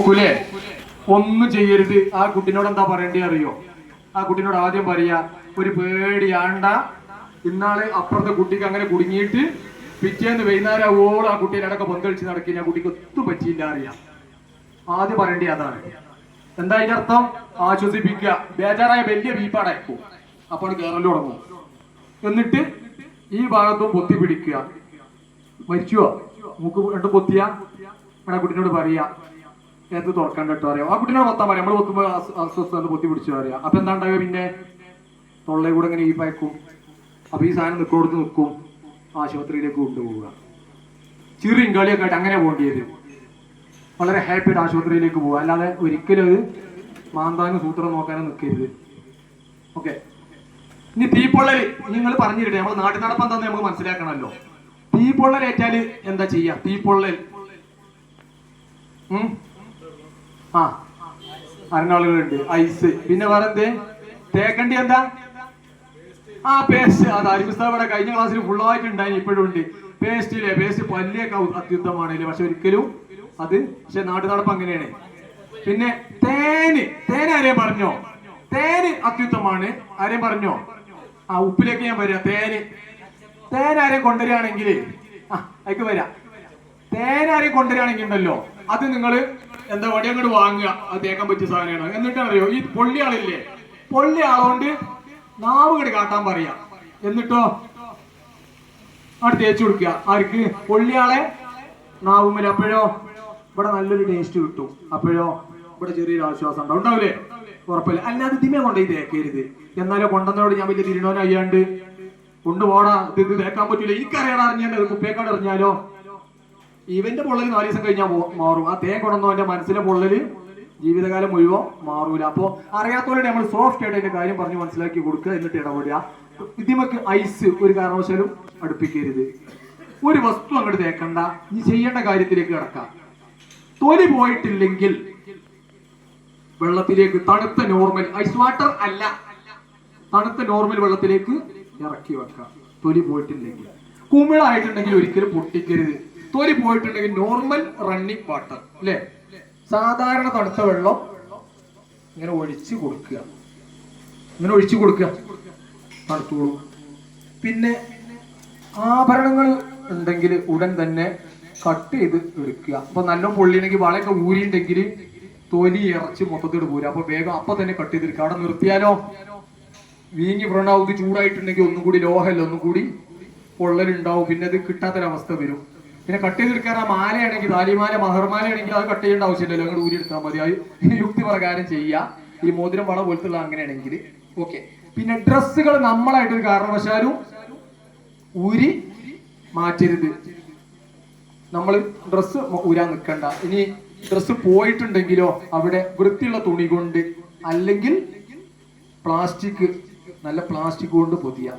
നോക്കൂലേ ഒന്നും ചെയ്യരുത്. ആ കുട്ടിനോട് എന്താ പറയേണ്ടി അറിയോ? ആ കുട്ടിനോട് ആദ്യം പറയാ ഒരു പേടിയാണ്ട ഇന്നാൾ അപ്പുറത്തെ കുട്ടിക്ക് അങ്ങനെ കുടുങ്ങിയിട്ട് പിറ്റേന്ന് വൈകുന്നേരം ആവോളം ആ കുട്ടീനെ അടക്കം പന്തളിച്ച് നടക്കുന്ന ആ കുട്ടിക്ക് ഒത്തും പറ്റിയില്ല അറിയാം. ആദ്യം പറയേണ്ടി അതാണ്. എന്താ അതിന്റെ അർത്ഥം? ആശ്വസിപ്പിക്കുക. ബേജാറായ വലിയ വീപ്പാടയക്കും അപ്പോൾ കേരളം തുടങ്ങും എന്നിട്ട് ഈ ഭാഗത്തും പൊത്തി പിടിക്കുക. മരിച്ചുവോ? നമുക്ക് രണ്ട് പൊത്തിയ? കുട്ടീനോട് പറയാ നേരത്തെ തുറക്കാൻ കേട്ടോ അറിയാം. ആ കുട്ടീനെ പൊത്താൻ പറയാം. നമ്മൾ പൊത്തുമ്പോൾ അസ്വസ്ഥത പൊത്തി പിടിച്ചു അറിയാം അപ്പൊ എന്താ ഉണ്ടാവുക പിന്നെ? തൊള്ളയെ കൂടെ ഇങ്ങനെ ഈ പയക്കും. അപ്പൊ ഈ സാധനം നിൽക്കോടത്ത് നിൽക്കും ആശുപത്രിയിലേക്ക് കൊണ്ടുപോവുക. ചെറിയും കളിയൊക്കെ ആയിട്ട് അങ്ങനെ പോകേണ്ടി വരും വളരെ ഹാപ്പിയായിട്ട് ആശുപത്രിയിലേക്ക് പോകുക അല്ലാതെ ഒരിക്കലും അത് മാന്താങ് സൂത്രം നോക്കാനും നിൽക്കരുത് ഓക്കെ ഇനി തീപ്പൊള്ളൽ നിങ്ങൾ പറഞ്ഞിരട്ടെ നമ്മൾ നാട്ടിൽ നടപ്പം തന്നെ നമുക്ക് മനസ്സിലാക്കണമല്ലോ. തീപ്പൊള്ളൽ ഏറ്റാൽ എന്താ ചെയ്യാ? തീപ്പൊള്ളൽ? ആ ഐസ്. പിന്നെ വേറെ എന്തേ തേക്കണ്ടി എന്താ? ആ പേസ്റ്റ്. അത് അരിപുസ്തകം കഴിഞ്ഞ ക്ലാസ്സിൽ ഫുള്ളായിട്ട് ഉണ്ടായി ഇപ്പോഴും ഉണ്ട്. പേസ്റ്റിലെ പേസ്റ്റ് പല്ലിയൊക്കെ അത്യുത്തമാണല്ലേ പക്ഷെ ഒരിക്കലും അത് പക്ഷെ നാട്ടു നടപ്പ് അങ്ങനെയാണ്. പിന്നെ തേന്. തേന് ആരെയും പറഞ്ഞോ? തേന് അത്യുത്തമാണ് ആരെയും പറഞ്ഞോ? ആ ഉപ്പിലേക്ക് ഞാൻ വരാം. തേന്. തേൻ ആരെയും കൊണ്ടുവരികയാണെങ്കിൽ ആ അതിക്ക് വരാം. തേൻ ആരെയും കൊണ്ടുവരികയാണെങ്കിൽ ഉണ്ടല്ലോ അത് നിങ്ങൾ എന്താ വടി അങ്ങോട്ട് വാങ്ങുക? അത് തേക്കാൻ പറ്റിയ സാധനമാണ്. എന്നിട്ട് അറിയോ ഈ പൊള്ളി ആളില്ലേ? പൊള്ളി നാവ് കടി കാട്ടാൻ പറയാ. എന്നിട്ടോ? അവിടെ തേച്ചു കൊടുക്കുക. ആർക്ക്? പൊള്ളിയാളെ നാവുമ്മൽ. അപ്പോഴോ? ഇവിടെ നല്ലൊരു ടേസ്റ്റ് കിട്ടും. അപ്പോഴോ? ഇവിടെ ചെറിയൊരു ആശ്വാസം ഉണ്ടാവും. ഉണ്ടാവില്ലേ? ഉറപ്പില്ല. അല്ലാതെ ഇതിമേ കൊണ്ടേ തേക്കരുത്. എന്നാലോ കൊണ്ടുവന്നോട് ഞാൻ വലിയ തിരുനോനെ അയ്യാണ്ട് കൊണ്ടുപോടാ തേക്കാൻ പറ്റൂല. എനിക്കറിയാൻ അറിഞ്ഞാൽ കുപ്പേക്കാട് അറിഞ്ഞാലോ ഇവന്റെ പൊള്ളൽ നാല് ദിവസം കഴിഞ്ഞാൽ മാറും. ആ തേ കൊണ്ടുവന്നവന്റെ മനസ്സിലെ പൊള്ളൽ ജീവിതകാലം മുഴുവൻ മാറൂല. അപ്പോ അറിയാത്തവരുടെ നമ്മൾ സോഫ്റ്റ് ആയിട്ട് അതിന്റെ കാര്യം പറഞ്ഞ് മനസ്സിലാക്കി കൊടുക്കുക എന്നിട്ട് ഇടപെടുക. ഇതിമക്ക് ഐസ് ഒരു കാരണവശാലും അടുപ്പിക്കരുത്. ഒരു വസ്തു അങ്ങോട്ട് തേക്കണ്ട. നീ ചെയ്യേണ്ട കാര്യത്തിലേക്ക് കിടക്കാം. തൊലി പോയിട്ടില്ലെങ്കിൽ വെള്ളത്തിലേക്ക് തണുത്ത നോർമൽ ഐസ് വാട്ടർ അല്ല. തണുത്ത നോർമൽ വെള്ളത്തിലേക്ക് ഇറക്കി വെക്കാം. തൊലി പോയിട്ടില്ലെങ്കിൽ. കുമിളായിട്ടുണ്ടെങ്കിൽ ഒരിക്കലും പൊട്ടിക്കരുത്. തൊലി പോയിട്ടുണ്ടെങ്കിൽ നോർമൽ റണ്ണിങ് വാട്ടർ അല്ലേ? സാധാരണ തണുത്ത വെള്ളം ഇങ്ങനെ ഒഴിച്ചു കൊടുക്കുക. ഇങ്ങനെ ഒഴിച്ചു കൊടുക്കുക. തണുത്തോളൂ. പിന്നെ ആഭരണങ്ങൾ ഉണ്ടെങ്കിൽ ഉടൻ തന്നെ കട്ട് ചെയ്ത് എടുക്കുക. അപ്പൊ നല്ല പൊള്ളിയുണ്ടെങ്കിൽ വളയൊക്കെ ഊരിയുണ്ടെങ്കിൽ തൊലി ഇറച്ച് മൊത്തത്തിൽ പോരുക അപ്പൊ വേഗം അപ്പൊ തന്നെ കട്ട് ചെയ്തെടുക്കുക അവിടെ നിർത്തിയാലോ? വീങ്ങി വ്രണാവുത് ചൂടായിട്ടുണ്ടെങ്കിൽ ഒന്നും കൂടി ലോഹല്ല ഒന്നും കൂടി പൊള്ളലുണ്ടാവും. പിന്നെ അത് കിട്ടാത്തൊരവസ്ഥ വരും. പിന്നെ കട്ട് ചെയ്തെടുക്കാൻ ആ മാലയാണെങ്കിൽ താലിമാല മഹർമാലയാണെങ്കിൽ അത് കട്ട് ചെയ്യേണ്ട ആവശ്യമില്ലല്ലോ. അങ്ങോട്ട് ഊരി എടുത്താൽ മതി. അത് യുക്തി പ്രകാരം ചെയ്യുക. ഈ മോതിരം വള പോലത്തുള്ള അങ്ങനെയാണെങ്കിൽ ഓക്കെ പിന്നെ ഡ്രസ്സുകൾ നമ്മളായിട്ട് ഒരു കാരണവശാലും ഊരി മാറ്റരുത്. നമ്മൾ ഡ്രസ്സ് ഊരാൻ നിൽക്കണ്ട ഇനി ഡ്രസ്സ് പോയിട്ടുണ്ടെങ്കിലോ അവിടെ വൃത്തിയുള്ള തുണി കൊണ്ട് അല്ലെങ്കിൽ പ്ലാസ്റ്റിക് നല്ല പ്ലാസ്റ്റിക് കൊണ്ട് പൊതിയ.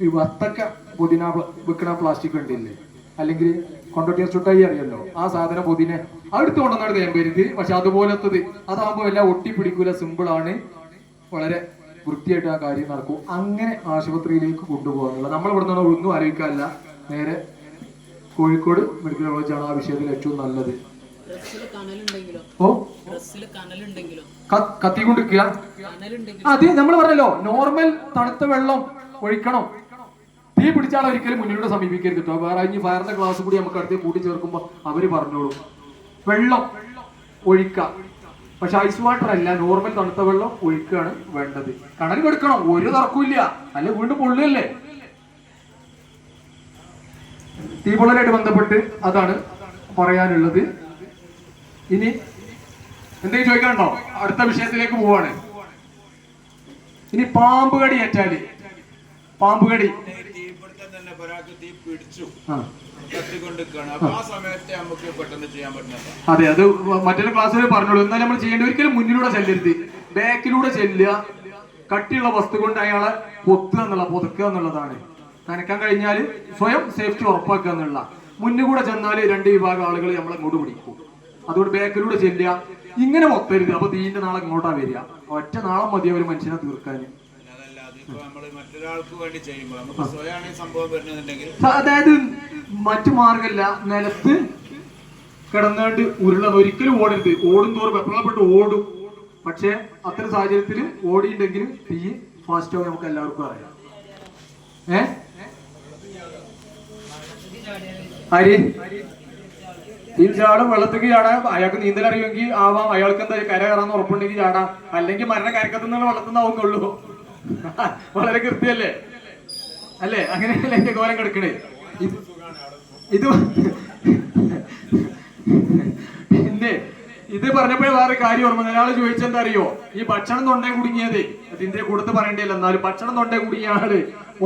ഈ വത്തക്ക പൊതിന വെക്കണ പ്ലാസ്റ്റിക് ഉണ്ടല്ലേ? അല്ലെങ്കിൽ കൊണ്ടോട്ടിയ ചുട്ടായി അറിയല്ലോ ആ സാധനം പൊതിനെ അടുത്ത് ഞാൻ തേമ്പരുത് പക്ഷെ അതുപോലത്തത് അതാകുമ്പോൾ എല്ലാം ഒട്ടിപ്പിടിക്കൂല സിമ്പിൾ ആണ്. വളരെ വൃത്തിയായിട്ട് ആ കാര്യം നടക്കും. അങ്ങനെ ആശുപത്രിയിലേക്ക് കൊണ്ടുപോകാനുള്ള നമ്മൾ ഇവിടെ നിന്ന് ഒന്നും ആലോചിക്കാനല്ല നേരെ കോഴിക്കോട് മെഡിക്കൽ കോളേജാണ് ആ വിഷയത്തിൽ ഏറ്റവും നല്ലത്. കത്തി കൊണ്ടിരിക്കുക ഓ? കത്തി കനലുണ്ടെങ്കിലോ ക- കത്തിക്കൊണ്ടിരിക്കുക. കനലുണ്ടെങ്കിൽ അത് നമ്മൾ പറഞ്ഞല്ലോ നോർമൽ തണുത്ത വെള്ളം ഒഴിക്കണം. തീ പിടിച്ചാൽ ഒരിക്കലും മുന്നിലൂടെ സമീപിക്കരുത് കേട്ടോ വേറെ ഇനി ഫയറിന്റെ ക്ലാസ് കൂടി നമുക്ക് അടുത്ത് കൂട്ടി ചേർക്കുമ്പോൾ അവർ പറഞ്ഞോളൂ. വെള്ളം ഒഴിക്ക. പക്ഷെ ഐസ് വാട്ടർ അല്ല നോർമൽ തണുത്ത വെള്ളം ഒഴിക്കുകയാണ് വേണ്ടത്. കണൽ കൊടുക്കണം ഒരു തർക്കമില്ല അല്ല വീണ്ടും പൊള്ളിയല്ലേ തീപൊള്ളലായിട്ട് ബന്ധപ്പെട്ട് അതാണ് പറയാനുള്ളത്. ഇനി എന്തെങ്കിലും ചോദിക്കാനുണ്ടോ? അടുത്ത വിഷയത്തിലേക്ക് പോവാണ്. ഇനി പാമ്പ് കടി ഏറ്റാൽ. പാമ്പ് കടി തീപിടുത്തം തന്നെ ഒരാൾക്ക് തീ പിടിച്ചു. ആ. കത്തിക്കൊണ്ടിരിക്കുകയാണ്. അപ്പൊ ആ സമയത്തെ നമുക്ക് പെട്ടെന്ന് ചെയ്യാൻ പറ്റുന്നത് അതെ അത് മറ്റൊരു ക്ലാസ്സിൽ പറഞ്ഞോളൂ. എന്നാൽ നമ്മൾ ചെയ്യേണ്ട ഒരിക്കലും മുന്നിലൂടെ ചെല്ലരുത്. ബാക്കിലൂടെ ചെല്ലുക. കട്ടിയുള്ള വസ്തു കൊണ്ട് അയാളെ പൊത്തുക എന്നുള്ള പൊതുക്കുക എന്നുള്ളതാണ്. നനക്കാൻ കഴിഞ്ഞാൽ സ്വയം സേഫ്റ്റി ഉറപ്പാക്കുക എന്നുള്ള. മുന്നുകൂടെ ചെന്നാൽ രണ്ട് വിഭാഗം ആളുകൾ നമ്മളെ ഇങ്ങോട്ട് പിടിക്കും. അതുകൊണ്ട് ബാക്കിലൂടെ ചെല്ലുക. ഇങ്ങനെ മൊത്തരുത്. അപ്പൊ തീന്റെ നാളെ ഇങ്ങോട്ടാ വരിക. ഒറ്റ നാളെ മതി ഒരു മനുഷ്യനെ തീർക്കാൻ അതായത് മറ്റു മാർഗമില്ല. നിലത്ത് കിടന്നുകൊണ്ട് ഉരുള ഒരിക്കലും ഓടരുത്. ഓടും തോറും വെപ്രളപ്പെട്ട് ഓടും. പക്ഷെ അത്തരം സാഹചര്യത്തിൽ ഓടിയിട്ടുണ്ടെങ്കിൽ തീ ഫാസ്റ്റ് ആവും നമുക്ക് എല്ലാവർക്കും അറിയാം. ഏ? ആര്? ചാടും വെള്ളത്തേക്ക് ചാടാം. അയാൾക്ക് നീന്തൽ അറിയുമെങ്കിൽ ആവാം. അയാൾക്ക് എന്താ കര കയറാന്ന് ഉറപ്പുണ്ടെങ്കിൽ ചാടാം. അല്ലെങ്കിൽ മരണ കരക്കത്തുനിന്നുള്ള വെള്ളത്തിൽ നിന്നാവുന്നുള്ളൂ വളരെ കൃത്യല്ലേ? അല്ലേ? അങ്ങനെയല്ലേ എന്റെ കോലം കിടക്കണേ? ഇത് പിന്നെ ഇത് പറഞ്ഞപ്പോഴേ വേറെ കാര്യം ഓർമ്മ ഒരാൾ ചോദിച്ചെന്താ അറിയോ? ഈ ഭക്ഷണം തൊണ്ടേ കുടുങ്ങിയത്. അതിന്റെ കൊടുത്ത് പറയണ്ടില്ല എന്നാലും ഭക്ഷണം തൊണ്ടേ കുടുങ്ങിയ ആൾ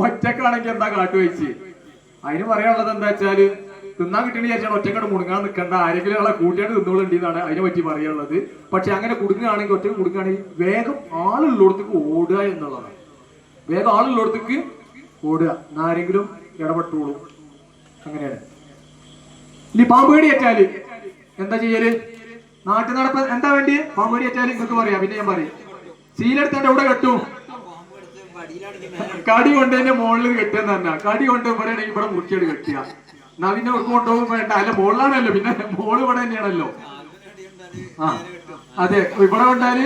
ഒറ്റക്കാണെങ്കിൽ എന്താ കാട്ടുവെച്ച്? അതിന് പറയാനുള്ളത് എന്താ വെച്ചാൽ തിന്നാൻ കിട്ടണ വിചാരിച്ചാൽ ഒറ്റക്കട് മുടുങ്ങാൻ നിൽക്കേണ്ട ആരെങ്കിലും ആളെ കൂട്ടിയാണ് തിന്നോളുണ്ട് എന്നാണ് അതിനെ പറ്റി പറയാനുള്ളത്. പക്ഷെ അങ്ങനെ കുടുങ്ങുകയാണെങ്കിൽ ഒറ്റ കുടുങ്ങുകയാണെങ്കിൽ വേഗം ആളുള്ളിടത്തേക്ക് ഓടുക എന്നുള്ളതാണ്. വേഗം ആളുള്ളിടത്തേക്ക് ഓടുക. എന്നാരെങ്കിലും ഇടപെട്ടോളൂ. അങ്ങനെയാണ്. ഇനി പാമ്പ് കടി ഏറ്റാൽ എന്താ ചെയ്യൽ? നാട്ടു നടപ്പ് എന്താ വേണ്ടി പാമ്പ് കടി ഏറ്റാൽ നിങ്ങൾക്ക് പറയാം. പിന്നെ ഞാൻ പറയും. സീലെടുത്താണ്ട് എവിടെ കെട്ടും? കടി കൊണ്ട് തന്നെ മുകളിൽ പറഞ്ഞാ. കടി കൊണ്ട് ഇവിടെ ഇവിടെ മുറിച്ചെട് കെട്ടിയ എന്നാ പിന്നെ കൊണ്ടുപോകും വേണ്ട അല്ല മോളിലാണല്ലോ പിന്നെ മോൾ ഇവിടെ തന്നെയാണല്ലോ. ആ അതെ ഇവിടെ കൊണ്ടാൽ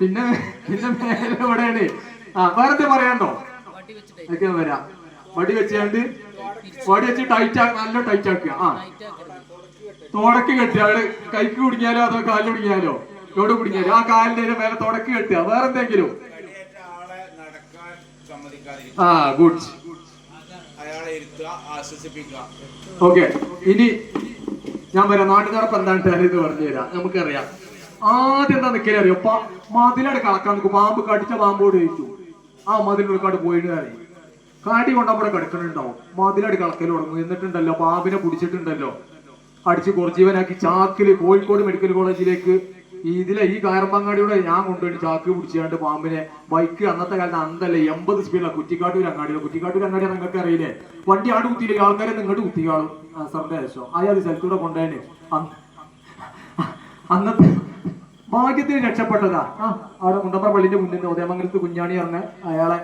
പിന്നെ പിന്നെ മേലെ ഇവിടെയാണ്. ആ വേറെ പറയാണ്ടോ ഒക്കെ വരാം. വടി വെച്ചാണ്ട് വടി വെച്ച് ടൈറ്റ് ആക്ക നല്ല ടൈറ്റ് ആക്കുക. ആ. തോടക്ക് കെട്ടുക. അവിടെ കൈക്ക് കുടുങ്ങിയാലോ അതോ കാലിൽ കുടുങ്ങിയാലോ? എവിടെ കുടുങ്ങിയാലോ. ആ കാലിന്റെ മേലെ തുടക്ക് കെട്ടുക. വേറെന്തെങ്കിലും ആളെ നടക്കാൻ സമ്മതിക്കാതിരിക്കുക ആ ഗുഡ് ഓക്കെ. ഇനി ഞാൻ പറയാം നാട്ടു നടപ്പ് എന്താണ് ഇത് പറഞ്ഞു തരാം. നമുക്കറിയാം. ആദ്യം എന്താ നിൽക്കലേ അറിയോ? അപ്പൊ മതിലടെ കളക്കാൻ നിൽക്കും. പാമ്പ് കടിച്ച പാമ്പോട് ചോദിച്ചു ആ മതിലുള്ളിക്കാട് പോയിട്ട് അറിയും കാടി കൊണ്ട് അവിടെ കിടക്കണുണ്ടാവും. മതിലട് കളക്കൽ തുടങ്ങും. എന്നിട്ടുണ്ടല്ലോ പാമ്പിനെ പിടിച്ചിട്ടുണ്ടല്ലോ. അടിച്ച് കുറച്ചീവനാക്കി ചാക്കിൽ കോഴിക്കോട് മെഡിക്കൽ കോളേജിലേക്ക് ഇതിലെ ഈ കയറമ്പങ്ങാടിയുടെ ഞാൻ കൊണ്ടുപോയി ചാക്ക് പിടിച്ചാണ്ട് പാമ്പിനെ ബൈക്ക് അന്നത്തെ കാലത്ത് അന്തല്ലേ എൺപത് സ്പീഡിലാണ് കുറ്റിക്കാട്ടൂർ അങ്ങാടിയോ കുറ്റിക്കാട്ടൂർ അങ്ങാടി നിങ്ങൾക്ക് അറിയില്ലേ? വണ്ടി ആട് കുത്തിയില്ലേ ആൾക്കാരെ നിങ്ങോട്ട് കുത്തിക്കാളും. സാറിന്റെ ആവശ്യം. അയാൾ സ്ഥലത്തൂടെ കൊണ്ടുപോയി അന്നത്തെ ഭാഗ്യത്തിന് രക്ഷപ്പെട്ടതാ. ആ അവിടെ മുണ്ടമ്പ്ര പള്ളിന്റെ മുന്നിൽ നിന്ന് ഉദയമംഗലത്ത് കുഞ്ഞാണി പറഞ്ഞ അയാളെ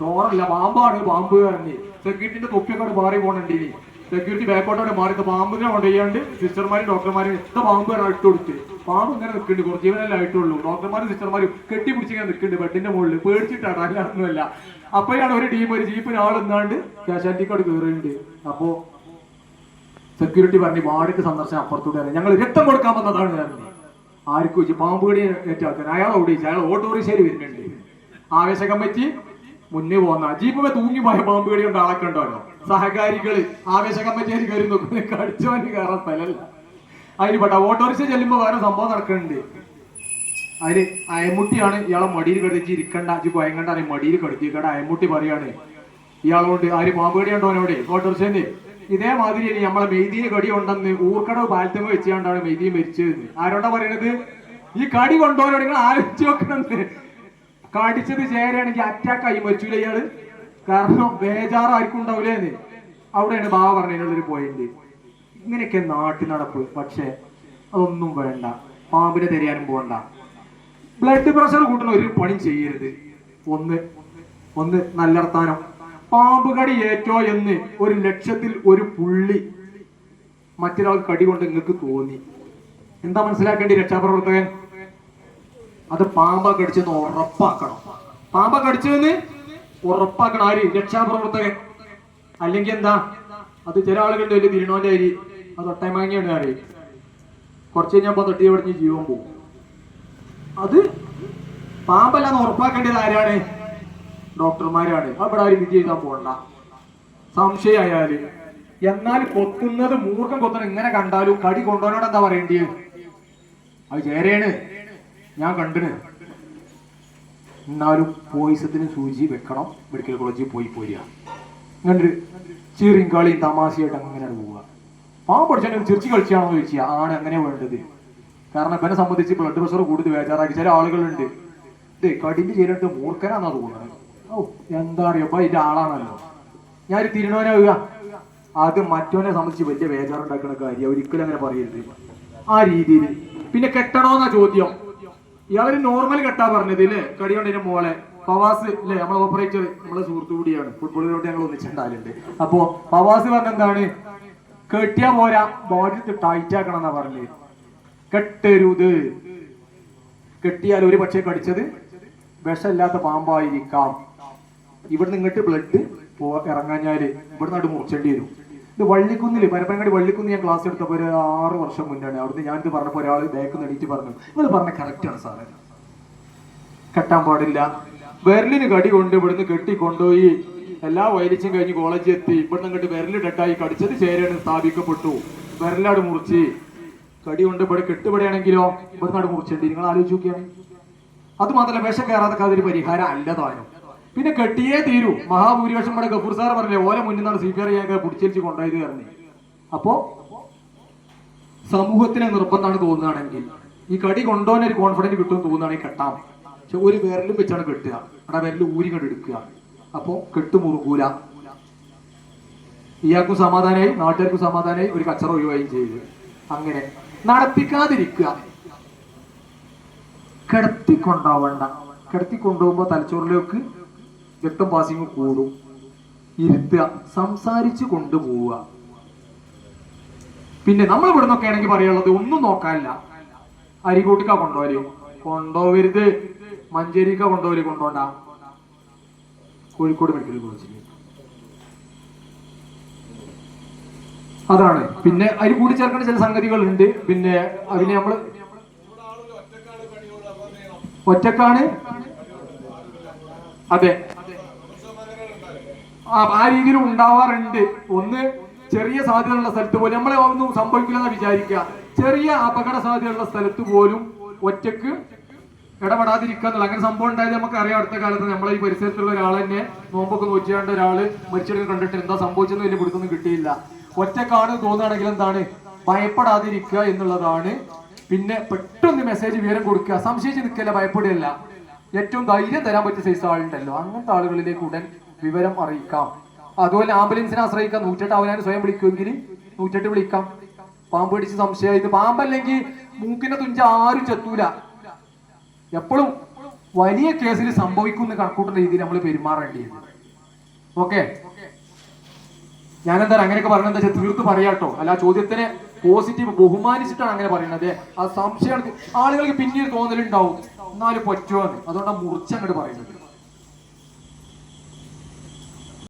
ചോറല്ല പാമ്പാണ് പാമ്പ് ഇറങ്ങി. സെക്യൂരിറ്റിന്റെ തൊപ്പിയൊക്കെ മാറി പോകണുണ്ട് സെക്യൂരിറ്റി ബാക്കോട്ടോടെ മാറി പാമ്പിനെ കൊണ്ടുപോയാണ്ട് സിസ്റ്റർമാരും ഡോക്ടർമാരും എത്ര പാമ്പ് ഇട്ട് പാമ്പ് ഇങ്ങനെ നിൽക്കുന്നുണ്ട്. കുറച്ച് ജീവനല്ലേ ആയിട്ടുള്ളൂ. ഡോക്ടർമാരും സിസ്റ്റർമാരും കെട്ടിപ്പിടിച്ച് പിടിച്ചിങ്ങനെ നിൽക്കുന്നുണ്ട്. ബെഡിന്റെ മുകളിൽ പേടിച്ചിട്ടാണ് അല്ലാതൊന്നുമല്ല. അപ്പോഴാണ് ഒരു ടീം ഒരു ജീപ്പിന് ആളെന്നാണ്ട് കാശാലിറ്റിക്കോട് കയറുന്നുണ്ട്. അപ്പോ സെക്യൂരിറ്റി പറഞ്ഞു വാർഡിക്ക് സന്ദർശനം അപ്പുറത്തൂടെ ഞങ്ങൾ രക്തം കൊടുക്കാൻ വന്നതാണ് ഞാൻ. ആർക്കും വെച്ച് പാമ്പ് കടി ഏറ്റവും അയാൾ ഓടിച്ച് അയാൾ ഓട്ടോറിക്ഷയിൽ വരുന്നുണ്ട്. ആവേശ കമ്മിറ്റി മുന്നേ പോന്ന. ജീപ്പൊക്കെ തൂങ്ങി പോയ പാമ്പ് കടി കൊണ്ട് ആളൊക്കെ ഉണ്ടല്ലോ സഹകാരികൾ ആവേശ കമ്മിറ്റിയിൽ കയറി നോക്കുന്നത് കടിച്ചവന് കയറാൻ സ്ഥലമല്ല. അതിന് പെട്ട ഓട്ടോറിക്ഷ ചെല്ലുമ്പോ വേറെ സംഭവം നടക്കുന്നുണ്ട് അതിൽ അയമുട്ടിയാണ് ഇയാളെ മടിയിൽ കടിച്ച് ഇരിക്കണ്ട. അജ് കൊയങ്ങണ്ട അറിയാം മടിയിൽ കടുത്തിക്കട അയമുട്ടി പറയാണ്. ഇയാളോട് ആര് മാമ്പേടിയുണ്ടോ അവനോട് ഓട്ടോറിക്ഷന് ഇതേമാതിരി ഇനി നമ്മളെ മെയ്തിയെ കടി ഉണ്ടെന്ന് ഊർക്കടവ് പാലത്തമ്മ വെച്ചുകൊണ്ടാണ് മെയ്തി മരിച്ചതെന്ന് ആരോടാ പറയണത്? ഈ കടി കൊണ്ടുപോകാനോട് നിങ്ങൾ ആലോചിച്ച് നോക്കണമെന്ന് കടിച്ചത് ചേരാണെങ്കിൽ അറ്റാക്ക് ആയി മരിച്ചൂല ഇയാൾ. കാരണം ബേജാറായിരിക്കും ഉണ്ടാവില്ലേന്ന് അവിടെയാണ് ബാബ പറഞ്ഞതിനുള്ളൊരു പോയിന്റ് ഇങ്ങനെയൊക്കെ നാട്ടിൽ നടപ്പ് പക്ഷെ അതൊന്നും വേണ്ട. പാമ്പിനെ തിരയാനും പോകണ്ട ബ്ലഡ് പ്രഷർ കൂട്ടുന്ന ഒരു പണി ചെയ്യരുത്. ഒന്ന് ഒന്ന് നല്ലർത്താനം പാമ്പ് കടി ഏറ്റോ എന്ന് ഒരു ലക്ഷത്തിൽ ഒരു പുള്ളി മറ്റൊരാൾ കടി കൊണ്ട് നിങ്ങൾക്ക് തോന്നി. എന്താ മനസ്സിലാക്കേണ്ടി രക്ഷാപ്രവർത്തകൻ? അത് പാമ്പ കടിച്ചെന്ന് ഉറപ്പാക്കണം. പാമ്പ കടിച്ചതെന്ന് ഉറപ്പാക്കണം. ആര്? രക്ഷാപ്രവർത്തകൻ. അല്ലെങ്കിൽ എന്താ? അത് ചില ആളുകളുടെ വലിയ തിരുണോന്റെ അത് ഒട്ടമാങ്ങിയാണ് ആര് കുറച്ച് കഴിഞ്ഞപ്പോ തൊട്ടി പടിഞ്ഞ് ജീവൻ പോകും അത് പാമ്പല്ലാന്ന് ഉറപ്പാക്കേണ്ടത് ആരാണ്? ഡോക്ടർമാരാണ്. അവിടെ ആരും വിധി എഴുതാൻ പോകണ്ട സംശയമായാൽ എന്നാൽ കൊത്തുന്നത് മൂർഖം കൊത്തണം ഇങ്ങനെ കണ്ടാലും കടി കൊണ്ടുവരണോട് എന്താ പറയേണ്ടത് അത് ചേരേണ് ഞാൻ കണ്ടിന്. എന്നാലും പോയിസത്തിന് സൂചി വെക്കണം. മെഡിക്കൽ കോളേജിൽ പോയി പോരുക. കളിയും തമാശയായിട്ട് അങ്ങനെയാണ് പോവുക. പാവം പഠിച്ചാൽ ചിരിച്ചു കളിച്ചാണോ ചോദിച്ചു ആണ് അങ്ങനെ വേണ്ടത്? കാരണം ഇവനെ സംബന്ധിച്ച് ബ്ലഡ് പ്രഷർ കൂടുതൽ ബേജാറാക്കി ചില ആളുകളുണ്ട്. ഇത് കടിഞ്ഞ് ചെയ്തിട്ട് മൂർക്കനാന്നാ തോന്നുന്നത്. ഓ എന്താ അറിയപ്പ ഇതിന്റെ ആളാണല്ലോ. ഞാൻ തിരുവനവനാവുക അത് മറ്റവനെ സംബന്ധിച്ച് വലിയ ബേജാറുണ്ടാക്കുന്ന കാര്യം ഒരിക്കലും അങ്ങനെ പറയരുത്. ആ രീതിയിൽ പിന്നെ കെട്ടണോന്നാ ചോദ്യം. ഇയാളൊരു നോർമൽ കെട്ടാ പറഞ്ഞത് ഇല്ലേ കടികൊണ്ടിന്റെ മോളെ. ഫവാസ് ഇല്ലേ നമ്മളെ ഓപ്പറേറ്റർ നമ്മളെ സുഹൃത്തു കൂടിയാണ്. ഫുട്ബോളിലോട്ട് ഞങ്ങൾ ഒന്നിച്ചുണ്ടാലുണ്ട് അപ്പോ ഫവാസ് പറഞ്ഞ എന്താണ്? കെട്ടിയാ പോരാ. ബോഡി ടൈറ്റ് ആക്കണം എന്നാ പറഞ്ഞത്. കെട്ടരുത്. കെട്ടിയാൽ ഒരു പക്ഷേ കടിച്ചത് വിഷമില്ലാത്ത പാമ്പായിരിക്കാം. ഇവിടുന്ന് ഇങ്ങോട്ട് ബ്ലഡ് ഇറങ്ങാഞ്ഞാൽ ഇവിടുന്ന് അവിടെ മുറിച്ചേണ്ടി വരും. ഇത് വള്ളിക്കുന്നിൽ പരപ്പനങ്ങാടി വള്ളിക്കുന്ന് ഞാൻ ക്ലാസ് എടുത്തപ്പോൾ ഒരു ആറ് വർഷം മുന്നാണ്. അവിടുന്ന് ഞാനിത് പറഞ്ഞപ്പോൾ ഒരാൾ ബാക്ക് നടിച്ച് പറഞ്ഞു നിങ്ങൾ പറഞ്ഞ കറക്റ്റ് ആണ് സാറേ. കെട്ടാൻ പാടില്ല. വിരലിന് കടി കൊണ്ട് ഇവിടുന്ന് കെട്ടി കൊണ്ടുപോയി. എല്ലാ വൈലിച്ചും കഴിഞ്ഞ് കോളേജിൽ എത്തി. ഇവിടുന്ന് അങ്ങോട്ട് ഡെഡായി കടിച്ചത് ചേരാണ് സ്ഥാപിക്കപ്പെട്ടു. വിരലാട് മുറിച്ച്. കടി കൊണ്ട് ഇവിടെ കെട്ടുപടിയാണെങ്കിലോ? ഇവിടെ നാട് മുറിച്ചിട്ടുണ്ട് നിങ്ങൾ ആലോചിച്ച് നോക്കിയാണ് അത് മാത്രമല്ല വിഷം കയറാതെ അതൊരു പരിഹാരം അല്ല താനും. പിന്നെ കെട്ടിയേ തീരൂ. മഹാഭൂരിപക്ഷം ഇവിടെ ഗഫൂർ സാർ പറഞ്ഞില്ലേ ഓല മുന്നിൽ നിന്നാണ് സി ചെയ്യാൻ പിടിച്ചേച്ച് കൊണ്ടുപോയത് പറഞ്ഞു. അപ്പോ സമൂഹത്തിന് നിർബന്ധമാണ് തോന്നുകയാണെങ്കിൽ ഈ കടി കൊണ്ടുപോകാൻ ഒരു കോൺഫിഡൻസ് കിട്ടുമെന്ന് തോന്നുകയാണെങ്കിൽ കെട്ടാം. പക്ഷെ ഒരു വിരലും വെച്ചാണ് കെട്ടുക. അവിടെ വിരൽ ഊരി കണ്ട് അപ്പോ കെട്ടുമുറുകൂല. ഇയാൾക്കും സമാധാനമായി നാട്ടുകാർക്കും സമാധാനമായി ഒരു കച്ചറ ഒഴിവായും ചെയ്തു. അങ്ങനെ നടത്തിക്കാതിരിക്കുക കിടത്തി കിടത്തിക്കൊണ്ടുപോകുമ്പോ കിടത്തി തലച്ചോറിലേക്ക് രക്തം പാസിങ് കൂടും. ഇരുത്തുക. സംസാരിച്ചു കൊണ്ടുപോവുക. പിന്നെ നമ്മൾ ഇവിടെ നിന്നൊക്കെ ആണെങ്കിൽ പറയാനുള്ളത് ഒന്നും നോക്കാനില്ല. അരികൂട്ടിക്ക കൊണ്ടുപോലെയോ കൊണ്ടുപോകരുത്. മഞ്ചേരിക്ക കൊണ്ടുപോലെ കൊണ്ടോണ്ട കോഴിക്കോട് മെഡിക്കൽ കോളേജിൽ അതാണ്. പിന്നെ അതിൽ കൂടി ചേർക്കേണ്ട ചില സംഗതികളുണ്ട്. പിന്നെ അതിന് നമ്മൾ ഒറ്റക്കാണ്. അതെ. ആ രീതിയിൽ ഉണ്ടാവാറുണ്ട്. ഒന്ന് ചെറിയ സാധ്യതയുള്ള സ്ഥലത്ത് പോലും നമ്മളെ ഒന്നും സംഭവിക്കില്ലെന്ന് വിചാരിക്കുക. ചെറിയ അപകട സാധ്യതയുള്ള സ്ഥലത്ത് പോലും ഒറ്റയ്ക്ക് ഇടപെടാതിരിക്കുക എന്നുള്ള അങ്ങനെ സംഭവം ഉണ്ടായത് നമുക്ക് അറിയാം അടുത്ത കാലത്ത് നമ്മളെ ഈ പരിസരത്തുള്ള ഒരാൾ തന്നെ നോമ്പൊക്കെ നോക്കിയാണ്ട് ഒരാൾ മരിച്ചെടുക്കാൻ കണ്ടിട്ട് എന്താ സംഭവിച്ചെന്ന് വലിയ പിടുത്തൊന്നും കിട്ടിയില്ല. ഒറ്റക്കാണ് തോന്നുകയാണെങ്കിൽ എന്താണ്? ഭയപ്പെടാതിരിക്കുക എന്നുള്ളതാണ്. പിന്നെ പെട്ടെന്ന് മെസ്സേജ് വിവരം കൊടുക്കുക. സംശയിച്ച് നിൽക്കല്ല ഭയപ്പെടുകയല്ല. ഏറ്റവും ധൈര്യം തരാൻ പറ്റിയ സൈസ് ആളുണ്ടല്ലോ. അങ്ങനത്തെ ആളുകളിലേക്ക് ഉടൻ വിവരം അറിയിക്കാം. അതുപോലെ ആംബുലൻസിനെ ആശ്രയിക്കാം. നൂറ്റെട്ട് അവനാൻ സ്വയം വിളിക്കുമെങ്കിൽ നൂറ്റെട്ട് വിളിക്കാം. പാമ്പ് പിടിച്ച് സംശയം പാമ്പല്ലെങ്കിൽ മൂക്കിന്റെ തുഞ്ച ആരും ചെത്തൂല. എപ്പോഴും വലിയ കേസിൽ സംഭവിക്കുന്ന കണക്കൂട്ടുന്ന രീതിയിൽ നമ്മൾ പെരുമാറേണ്ടിയത് ഓക്കെ? ഞാനെന്താ അങ്ങനെയൊക്കെ പറഞ്ഞത് വെച്ചാൽ തീർത്ത് പറയാട്ടോ. അല്ല ചോദ്യത്തിന് പോസിറ്റീവ് ബഹുമാനിച്ചിട്ടാണ് അങ്ങനെ പറയുന്നത്. ആ സംശയം ആളുകൾക്ക് പിന്നീട് തോന്നലുണ്ടാവും. എന്നാലും പറ്റുമോ അതുകൊണ്ടാണ് മുറിച്ചങ്ങോട്ട് പറയുന്നത്.